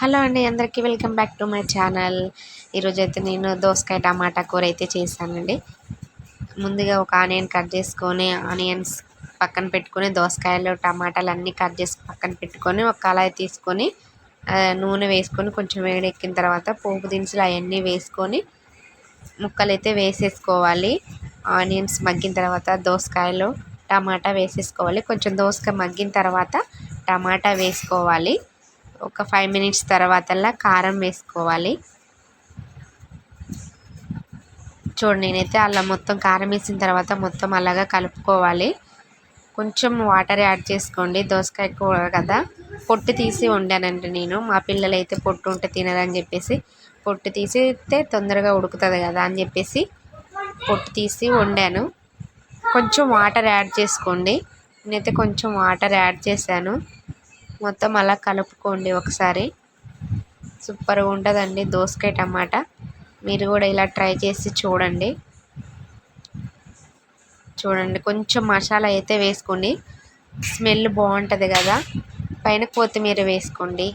Hello అండి అందరికీ welcome back to my channel. ఈరోజు అయితే నేను దోసకాయ టమాటా కూర అయితే చేశానండి. ముందుగా ఒక ఆనియన్ కట్ చేసుకొని ఆనియన్స్ పక్కన పెట్టుకొని దోసకాయలు టమాటాలు అన్నీ కట్ చేసి పక్కన పెట్టుకొని ఒక కళాయి తీసుకొని నూనె వేసుకొని కొంచెం వేడెక్కిన తర్వాత పోపు దినుసులు అవన్నీ వేసుకొని ముక్కలు అయితే వేసేసుకోవాలి. ఆనియన్స్ మగ్గిన తర్వాత దోసకాయలు టమాటా వేసేసుకోవాలి. కొంచెం దోసకాయ మగ్గిన తర్వాత టమాటా వేసుకోవాలి. ఒక ఫైవ్ మినిట్స్ తర్వాతల్లా కారం వేసుకోవాలి. చూడండి నేనైతే అలా మొత్తం కారం వేసిన తర్వాత మొత్తం అలాగా కలుపుకోవాలి. కొంచెం వాటర్ యాడ్ చేసుకోండి. దోసకాయ కూర కదా పొట్టు తీసి వండానండి నేను. మా పిల్లలు అయితే పొట్టు ఉంటే తినరని చెప్పేసి పొట్టు తీసితే తొందరగా ఉడుకుతుంది కదా అని చెప్పేసి పొట్టు తీసి వండాను. కొంచెం వాటర్ యాడ్ చేసుకోండి. నేనైతే కొంచెం వాటర్ యాడ్ చేశాను. మొత్తం అలా కలుపుకోండి ఒకసారి. సూపర్గా ఉంటుందండి దోసకాయ టమాటా. మీరు కూడా ఇలా ట్రై చేసి చూడండి. చూడండి కొంచెం మసాలా అయితే వేసుకోండి స్మెల్ బాగుంటుంది కదా. పైన కొత్తిమీర వేసుకోండి.